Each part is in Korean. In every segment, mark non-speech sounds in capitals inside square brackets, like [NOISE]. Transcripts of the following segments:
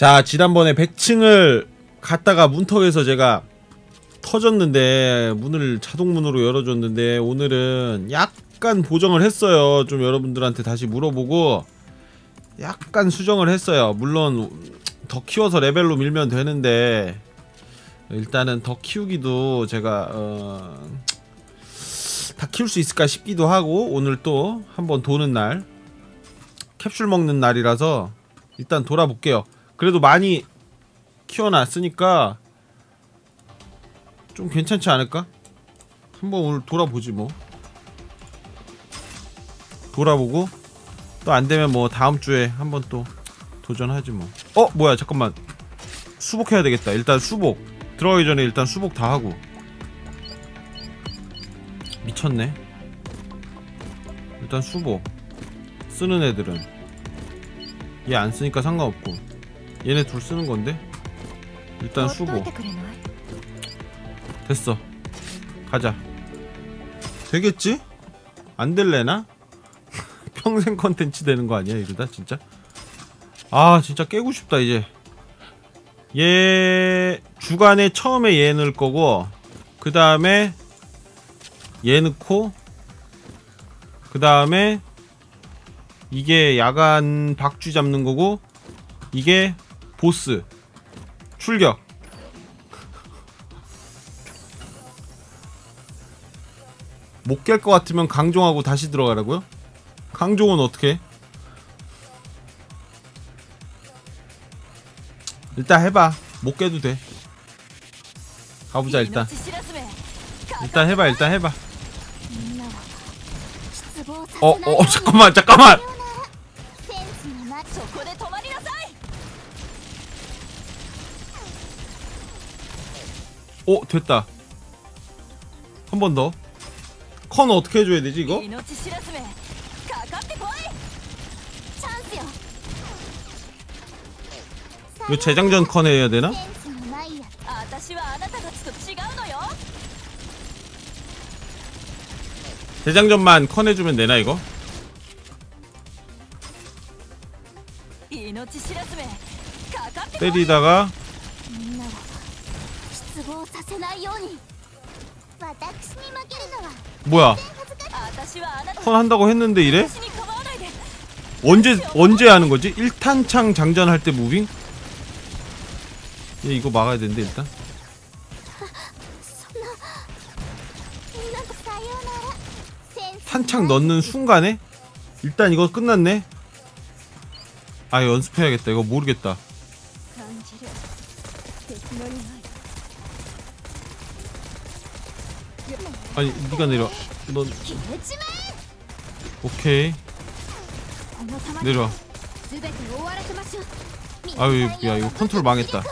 자 지난번에 100층을 갔다가 문턱에서 제가 터졌는데 문을 자동문으로 열어줬는데 오늘은 약간 보정을 했어요. 좀 여러분들한테 다시 물어보고 약간 수정을 했어요. 물론 더 키워서 레벨로 밀면 되는데 일단은 더 키우기도 제가 어... 다 키울 수 있을까 싶기도 하고 오늘 또 한번 도는 날 캡슐 먹는 날이라서 일단 돌아볼게요 그래도 많이 키워놨으니까 좀 괜찮지 않을까? 한번 오늘 돌아보지 뭐. 돌아보고 또 안되면 뭐 다음주에 한번 또 도전하지 뭐. 어? 뭐야 잠깐만. 수복해야 되겠다. 일단 수복. 들어가기 전에 일단 수복 다 하고. 미쳤네. 일단 수복. 쓰는 애들은. 얘 안 쓰니까 상관없고 얘네 둘 쓰는 건데 일단 수보 됐어 가자 되겠지? 안 될래나? [LAUGHS] 평생 컨텐츠 되는 거 아니야 이러다 진짜? 아 진짜 깨고 싶다 이제 얘 주간에 처음에 얘 넣을 거고 그 다음에 얘 넣고 그 다음에 이게 야간 박쥐 잡는 거고 이게 보스 출격. 못 깰 것 같으면 강종하고 다시 들어가라고요? 강종은 어떻게? 일단 해봐. 못 깨도 돼. 가보자 일단. 일단 해봐 일단 해봐. 어, 어, 잠깐만, 잠깐만! 오 됐다 한 번 더 컨 어떻게 해줘야 되지 이거? 이거 재장전 컨 해야 되나? 재장전만 컨 해주면 되나 이거? 때리다가 뭐야? 선 한다고 했는데 이래? 언제 언제 하는 거지? 1탄창 장전할 때 무빙? 얘 이거 막아야 되는데 일단? 탄창 넣는 순간에? 일단 이거 끝났네? 아 연습해야겠다. 이거 모르겠다 아니 네가 내려. 넌 오케이. 내려와. 아유 야 이거 컨트롤 망했다.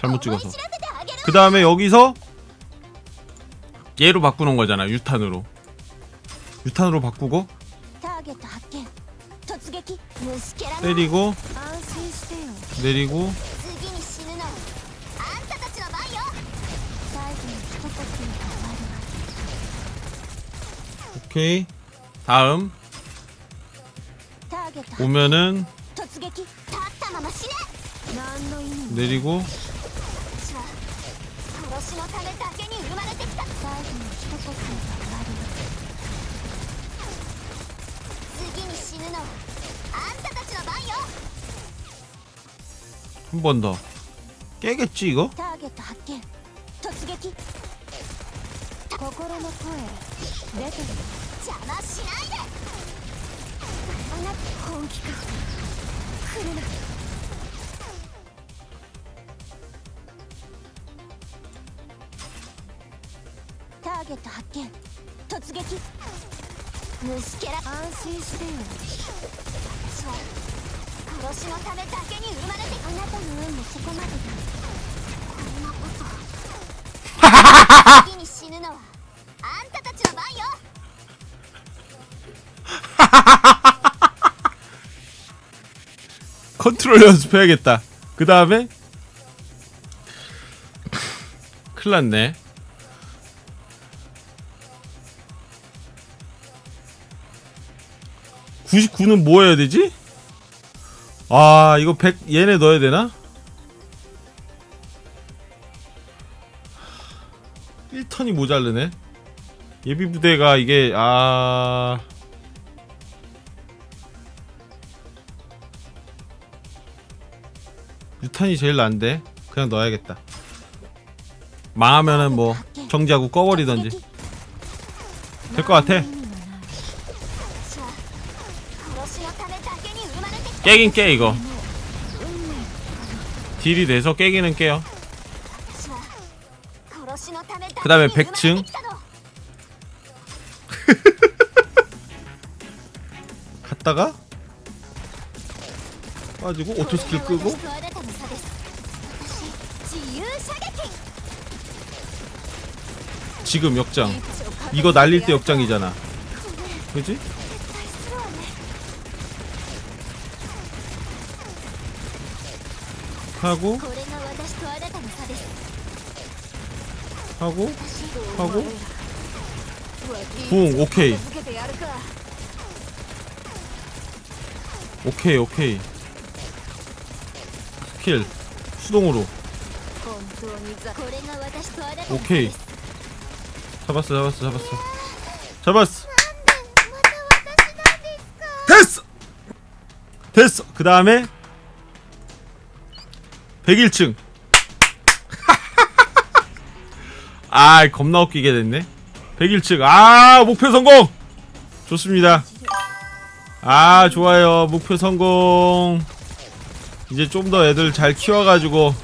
잘못 찍어서. 그 다음에 여기서 얘로 바꾸는 거잖아 유탄으로. 유탄으로 바꾸고 때리고 내리고 오케이. 다음. 오면은 내리고 한 번 더. 깨겠지 이거? 邪魔しないであなた本気か来るなターゲット発見突撃虫けら安心してよそう殺しのためだけに生まれてあなたの運もそこまでだ。こんなこと。[LAUGHS] 컨트롤 연습해야겠다 그 다음에 큰일났네 99는 뭐 해야 되지? 아 이거 100 얘네 넣어야 되나? 1턴이 모자르네 예비부대가 이게 아... 유탄이 제일 난데 그냥 넣어야겠다. 망하면은 뭐 정지하고 꺼버리던지. 될 것 같아. 깨긴 깨 이거. 딜이 돼서 깨기는 깨요. 그 다음에 백층. [LAUGHS] 갔다가 빠지고 오토 스킬 끄고 지금 역장. 이거 날릴 때 역장이잖아. 그지? 하고 하고 하고. 붕 오케이. 오케이 오케이 스킬 수동으로. 오케이. 잡았어 잡았어 잡았어. 잡았어. 됐어! 됐어. 그 다음에 101층. [LAUGHS] 아 겁나 웃기게 됐네. 101층. 아 목표 성공! 좋습니다. 아 좋아요. 목표 성공 이제 좀 더 애들 잘 키워가지고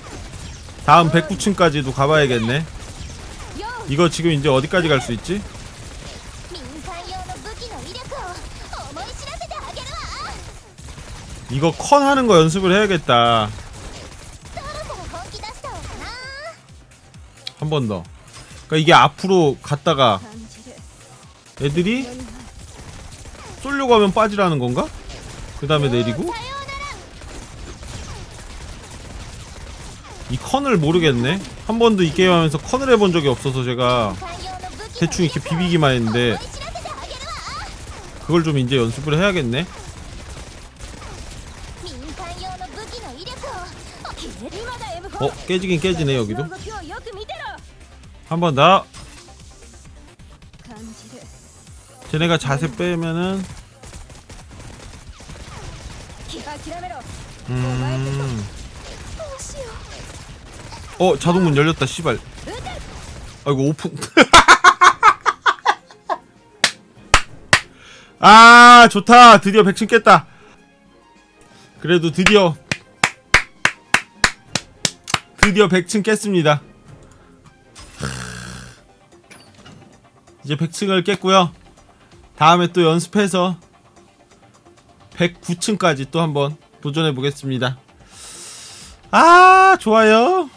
다음 109층까지도 가봐야겠네 이거 지금 이제 어디까지 갈 수 있지? 이거 컨 하는 거 연습을 해야겠다 한 번 더. 그러니까 이게 앞으로 갔다가 애들이 쏠려고 하면 빠지라는 건가? 그 다음에 내리고 이 컨을 모르겠네. 한 번도 이 게임 하면서 컨을 해본 적이 없어서 제가 대충 이렇게 비비기만 했는데 그걸 좀 이제 연습을 해야겠네. 어 깨지긴 깨지네 여기도. 한 번 더. 쟤네가 자세 빼면은 음... 어 자동문 열렸다 씨발. 아이고 오픈. [LAUGHS] 아 좋다. 드디어 100층 깼다. 그래도 드디어 드디어 100층 깼습니다. 이제 100층을 깼고요. 다음에 또 연습해서 109층까지 또 한번 도전해 보겠습니다. 아 좋아요